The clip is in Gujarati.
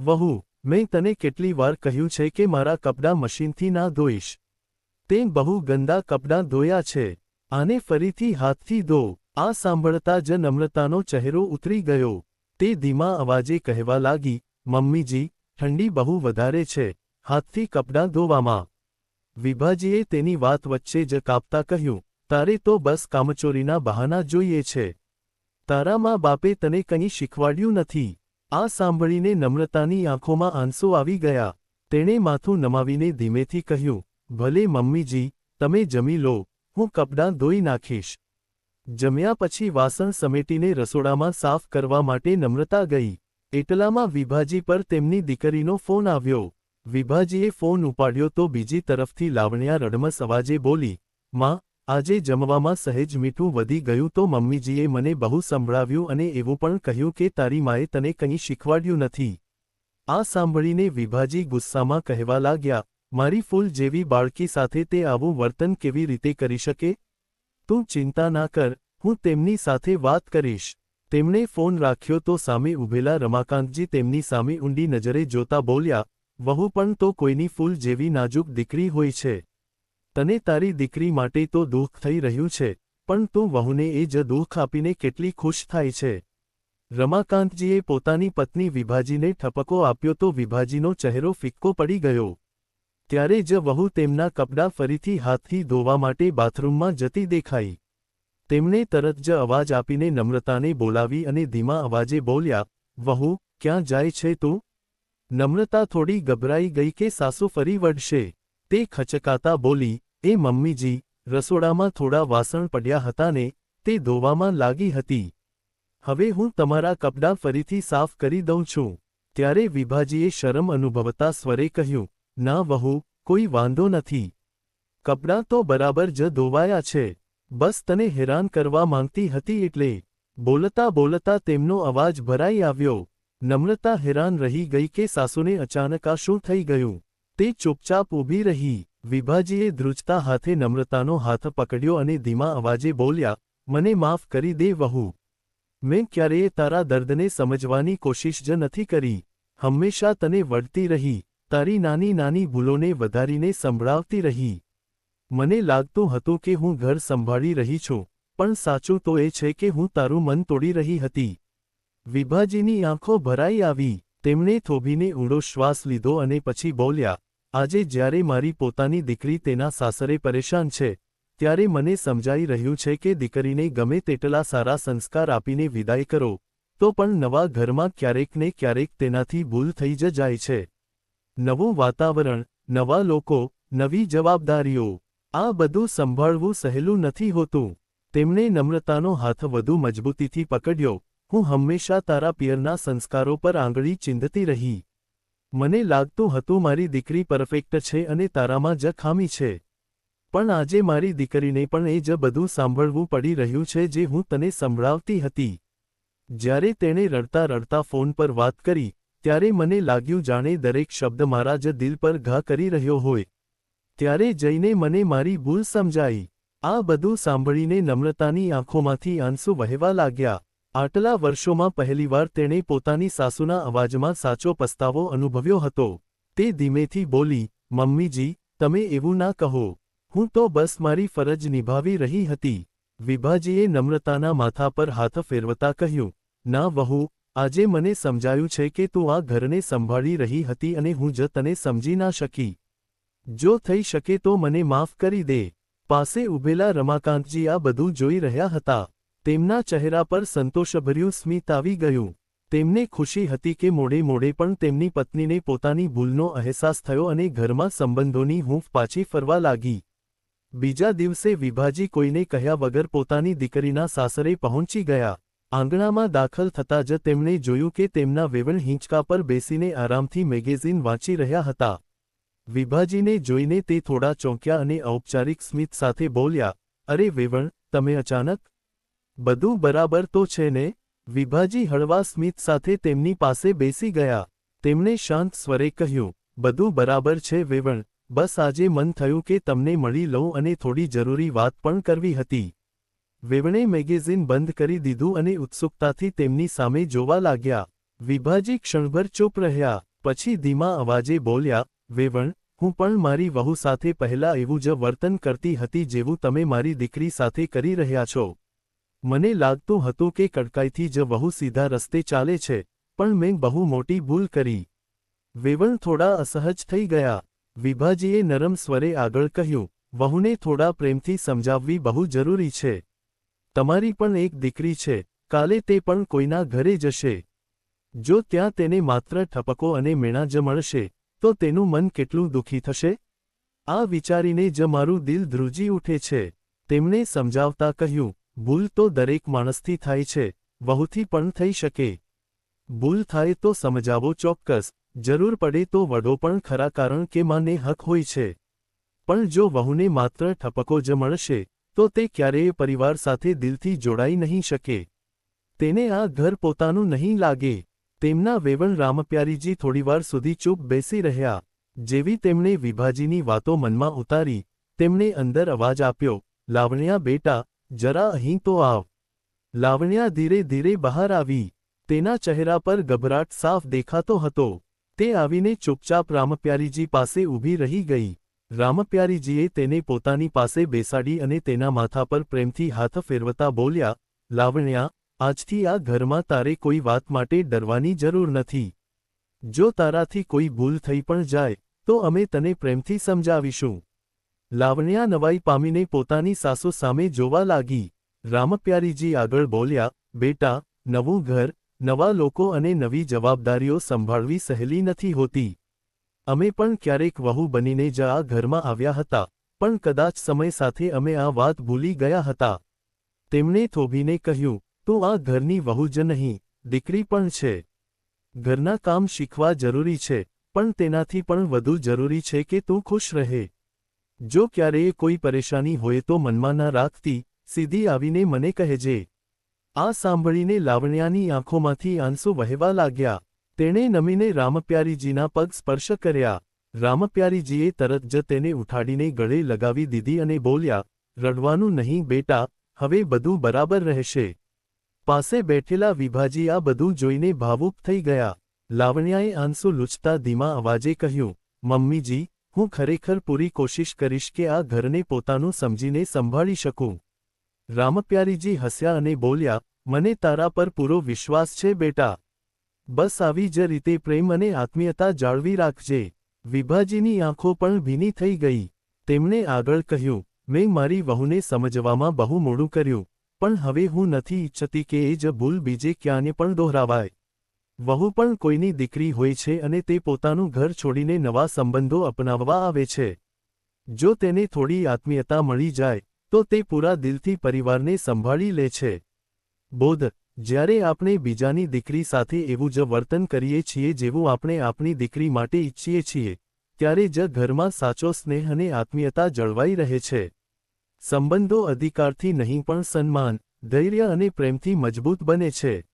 વહુ, મેં તને કેટલી વાર કહ્યું છે કે મારા કપડાં મશીનથી ના ધોઈશ. તે બહુ ગંદા કપડાં ધોયા છે. આને ફરીથી હાથથી ધો. આ સાંભળતા જ નમ્રતાનો ચહેરો ઉતરી ગયો. તે ધીમા અવાજે કહેવા લાગી, મમ્મીજી, ઠંડી બહુ વધારે છે. હાથથી કપડાં ધોવામાં. વિભાજીએ તેની વાત વચ્ચે જ કાપતા કહ્યું, તારે તો બસ કામચોરીના બહાના જોઈએ છે. તારા મા બાપે તને કંઈ શીખવાડ્યું નથી. આ સાંભળીને નમ્રતાની આંખોમાં આંસુ આવી ગયા. તેણે માથું નમાવીને ધીમેથી કહ્યું, ભલે મમ્મીજી, તમે જમી લો, હું કપડાં ધોઈ નાખીશ. જમ્યા પછી વાસણ સમેટીને રસોડામાં સાફ કરવા માટે નમ્રતા ગઈ. એટલામાં વિભાજી પર તેમની દીકરીનો ફોન આવ્યો. વિભાજીએ ફોન ઉપાડ્યો તો બીજી તરફથી લાવણ્યા રડમસ અવાજે બોલી, માં આજે જમવામાં સહેજ મીઠું વધી ગયું તો મમ્મીજીએ મને બહુ સંભળાવ્યું અને એવું પણ કહ્યું કે તારી માએ તને કંઈ શીખવાડ્યું નથી. આ સાંભળીને વિભાજી ગુસ્સામાં કહેવા લાગ્યા, મારી ફૂલ જેવી બાળકી સાથે તે આવું વર્તન કેવી રીતે કરી શકે? તું ચિંતા ના કર, હું તેમની સાથે વાત કરીશ. તેમણે ફોન રાખ્યો તો સામે ઊભેલા રમાકાંતજી તેમની સામે ઊંડી નજરે જોતા બોલ્યા, વહુ પણ તો કોઈની ફૂલ જેવી નાજુક દીકરી હોય છે. તને તારી દીકરી માટે તો દુઃખ થઈ રહ્યું છે, પણ તું વહુને એ જ દુઃખ આપીને કેટલી ખુશ થાય છે. રમાકાંતજીએ પોતાની પત્ની વિભાજીને ઠપકો આપ્યો તો વિભાજીનો ચહેરો ફિક્કો પડી ગયો. ત્યારે જ વહુ તેમના કપડાં ફરીથી હાથથી ધોવા માટે બાથરૂમમાં જતી દેખાઈ. તેમણે તરત જ અવાજ આપીને નમ્રતાને બોલાવી અને ધીમા અવાજે બોલ્યા, વહુ, ક્યાં જાય છે તું? નમ્રતા થોડી ગભરાઈ ગઈ કે સાસુ ફરી વળશે. તે ખચકાતા બોલી, એ મમ્મીજી, રસોડામાં થોડા વાસણ પડ્યા હતા ને તે ધોવામાં લાગી હતી. હવે હું તમારા કપડાં ફરીથી સાફ કરી દઉં છું. ત્યારે વિભાજીએ શરમ અનુભવતા સ્વરે કહ્યું, ના વહુ, કોઈ વાંધો નથી. કપડાં તો બરાબર જ ધોવાયા છે. બસ તને હેરાન કરવા માંગતી હતી એટલે. બોલતા બોલતા તેમનો અવાજ ભરાઈ આવ્યો. નમ્રતા હેરાન રહી ગઈ કે સાસુને અચાનક આ શું થઈ ગયું? તે ચૂપચાપ ઊભી રહી. વિભાજીએ ધ્રુજતા હાથે નમ્રતાનો હાથ પકડ્યો અને ધીમા અવાજે બોલ્યા, મને માફ કરી દે વહુ. મેં ક્યારેય તારા દર્દને સમજવાની કોશિશ જ નથી કરી. હંમેશા તને વળતી રહી. તારી નાની નાની ભૂલોને વધારીને સંભળાવતી રહી. મને લાગતું હતું કે હું ઘર સંભાળી રહી છું, પણ સાચું તો એ છે કે હું તારું મન તોડી રહી હતી. વિભાજીની આંખો ભરાઈ આવી. તેમણે થોભીને ઊંડો શ્વાસ લીધો અને પછી બોલ્યા આજે જ્યારે મારી પોતાની દીકરી તેના સાસરે પરેશાન છે, ત્યારે મને સમજાઈ રહ્યું છે કે દીકરીને ગમે તેટલા સારા સંસ્કાર આપીને વિદાય કરો, તો પણ નવા ઘરમાં ક્યારેક ને ક્યારેક તેનાથી ભૂલ થઈ જ જાય છે. નવું વાતાવરણ, નવા લોકો, નવી જવાબદારીઓ, આ બધું સંભાળવું સહેલું નથી હોતું. તેમણે નમ્રતાનો હાથ વધુ મજબૂતીથી પકડ્યો. હું હંમેશા તારા પિયરના સંસ્કારો પર આંગળી ચીંધતી રહી. મને લાગતું હતું મારી દીકરી પરફેક્ટ છે અને તારામાં જ ખામી છે. પણ આજે મારી દીકરીને પણ એ જ બધું સાંભળવું પડી રહ્યું છે જે હું તને સંભળાવતી હતી. જ્યારે તેણે રડતા રડતા ફોન પર વાત કરી, ત્યારે મને લાગ્યું જાણે દરેક શબ્દ મારા જ દિલ પર ઘા કરી રહ્યો હોય. ત્યારે જઈને મને મારી ભૂલ સમજાઈ. આ બધું સાંભળીને નમ્રતાની આંખોમાંથી આંસુ વહેવા લાગ્યા. આટલા વર્ષોમાં પહેલીવાર તેણે પોતાની સાસુના અવાજમાં સાચો પસ્તાવો અનુભવ્યો હતો. તે ધીમેથી બોલી, મમ્મીજી, તમે એવું ના કહો. હું તો બસ મારી ફરજ નિભાવી રહી હતી. વિભાજીએ નમ્રતાના માથા પર હાથ ફેરવતા કહ્યું, ના વહુ, આજે મને સમજાયું છે કે તું આ ઘરને સંભાળી રહી હતી અને હું જ તને સમજી ના શકી. જો થઈ શકે તો મને માફ કરી દે. પાસે ઊભેલા રમાકાંતજી આ બધું જોઈ રહ્યા હતા. તેમના ચહેરા પર સંતોષભર્યું સ્મિત આવી ગયું. તેમને ખુશી હતી કે મોડે મોડે પણ તેમની પત્નીને પોતાની ભૂલનો અહેસાસ થયો અને ઘરમાં સંબંધોની હૂંફ પાછી ફરવા લાગી. બીજા દિવસે વિભાજી કોઈને કહ્યા વગર પોતાની દીકરીના સાસરે પહોંચી ગયા. આંગણામાં દાખલ થતાં જ તેમણે જોયું કે તેમના વેવણ હિંચકા પર બેસીને આરામથી મેગેઝિન વાંચી રહ્યા હતા. વિભાજીને જોઈને તે થોડા ચોંક્યા અને ઔપચારિક સ્મિત સાથે બોલ્યા, અરે વેવણ, તમે અચાનક બધું બરાબર તો છે ને? વિભાજી હળવા સ્મિત સાથે તેમની પાસે બેસી ગયા. તેમણે શાંત સ્વરે કહ્યું, બધું બરાબર છે વેવણ, બસ આજે મન થયું કે તમને મળી લઉં અને થોડી જરૂરી વાત પણ કરવી હતી. વેવણે મેગેઝિન બંધ કરી દીધું અને ઉત્સુકતાથી તેમની સામે જોવા લાગ્યા. વિભાજી ક્ષણભર ચૂપ રહ્યા, પછી ધીમા અવાજે બોલ્યા, વેવણ, હું પણ મારી વહુ સાથે પહેલા એવું જ વર્તન કરતી હતી જેવું તમે મારી દીકરી સાથે કરી રહ્યા છો. મને લાગતું હતું કે કડકાઈથી જ વહુ સીધા રસ્તે ચાલે છે, પણ મેં બહુ મોટી ભૂલ કરી. વેવણ થોડા અસહજ થઈ ગયા. વિભાજીએ નરમ સ્વરે આગળ કહ્યું, વહુને થોડા પ્રેમથી સમજાવવી બહુ જરૂરી છે. તમારી પણ એક દીકરી છે, કાલે તે પણ કોઈના ઘરે જશે. જો ત્યાં તેને માત્ર ઠપકો અને મેણા જ મળશે, તો તેનું મન કેટલું દુઃખી થશે? આ વિચારીને જ મારું દિલ ધ્રુજી ઉઠે છે. તેમણે સમજાવતા કહ્યું ભૂલ તો દરેક માણસથી થાય છે, વહુથી પણ થઈ શકે. ભૂલ થાય તો સમજાવો ચોક્કસ, જરૂર પડે તો વડો પણ ખરા કારણ કે માને હક હોય છે. પણ જો વહુને માત્ર ઠપકો જ મળશે, તો તે ક્યારેય પરિવાર સાથે દિલથી જોડાઈ નહીં શકે. તેને આ ઘર પોતાનું નહીં લાગે. તેમના વેવણ રામપ્યારીજી થોડીવાર સુધી ચૂપ બેસી રહ્યા. જેવી તેમણે વિભાજીની વાતો મનમાં ઉતારી, તેમણે અંદર અવાજ આપ્યો, લાવણ્યા બેટા જરા અહીં તો આવ. લાવણ્યા ધીરે ધીરે બહાર આવી. તેના ચહેરા પર ગભરાટ સાફ દેખાતો હતો. તે આવીને ચૂપચાપ રામપ્યારીજી પાસે ઊભી રહી ગઈ. રામપ્યારીજીએ તેને પોતાની પાસે બેસાડી અને તેના માથા પર પ્રેમથી હાથ ફેરવતા બોલ્યા, લાવણ્યા, આજથી આ ઘરમાં તારે કોઈ વાત માટે ડરવાની જરૂર નથી. જો તારાથી કોઈ ભૂલ થઈ પણ જાય, તો અમે તને પ્રેમથી સમજાવીશું. લાવણ્યા નવાઈ પામીને પોતાની સાસુ સામે જોવા લાગી. રામપ્યારીજી આગળ બોલ્યા, બેટા, નવું ઘર, નવા લોકો અને નવી જવાબદારીઓ સંભાળવી સહેલી નથી હોતી. અમે પણ ક્યારેક વહુ બનીને જ આ ઘરમાં આવ્યા હતા, પણ કદાચ સમય સાથે અમે આ વાત ભૂલી ગયા હતા. તેમણે થોભીને કહ્યું, તો આ ઘરની વહુ જ નહીં, દીકરી પણ છે. ઘરના કામ શીખવા જરૂરી છે, પણ તેનાથી પણ વધુ જરૂરી છે કે તું ખુશ રહે. જો ક્યારેય કોઈ પરેશાની હોય તો મનમાં ના રાખતી સીધી આવીને મને કહેજે આ સાંભળીને લાવણ્યાની આંખોમાંથી આંસુ વહેવા લાગ્યા. તેણે નમીને રામપ્યારીજીના પગ સ્પર્શ કર્યા. રામપ્યારીજીએ તરત જ તેને ઉઠાડીને ગળે લગાવી દીધી અને બોલ્યા, રડવાનું નહીં બેટા, હવે બધું બરાબર રહેશે. પાસે બેઠેલા વિભાજી આ બધું જોઈને ભાવુક થઈ ગયા. લાવણ્યાએ આંસુ લૂછતા ધીમા અવાજે કહ્યું, મમ્મીજી હું ખરેખર પૂરી કોશિશ કરીશ કે આ ઘરને પોતાનું સમજીને સંભાળી શકું. રામપ્યારીજી હસ્યા અને બોલ્યા, મને તારા પર પૂરો વિશ્વાસ છે બેટા. બસ આવી જ રીતે પ્રેમ અને આત્મીયતા જાળવી રાખજે. વિભાજીની આંખો પણ ભીની થઈ ગઈ. તેમણે આગળ કહ્યું, મેં મારી વહુને સમજવામાં બહુ મોડું કર્યું, પણ હવે હું નથી ઈચ્છતી કે એ જ ભૂલ બીજે ક્યાંને પણ દોહરાવાય. વહુ પણ કોઈની દીકરી હોય છે અને તે પોતાનું ઘર છોડીને નવા સંબંધો અપનાવવા આવે છે. જો તેને થોડી આત્મીયતા મળી જાય, તો તે પૂરા દિલથી પરિવારને સંભાળી લે છે. બોધ, જ્યારે આપણે બીજાની દીકરી સાથે એવું જ વર્તન કરીએ છીએ જેવું આપણે આપણી દીકરી માટે ઈચ્છીએ છીએ, ત્યારે જ ઘરમાં સાચો સ્નેહ અને આત્મીયતા જળવાઈ રહે છે. સંબંધો અધિકારથી નહીં પણ સન્માન, ધૈર્ય અને પ્રેમથી મજબૂત બને છે.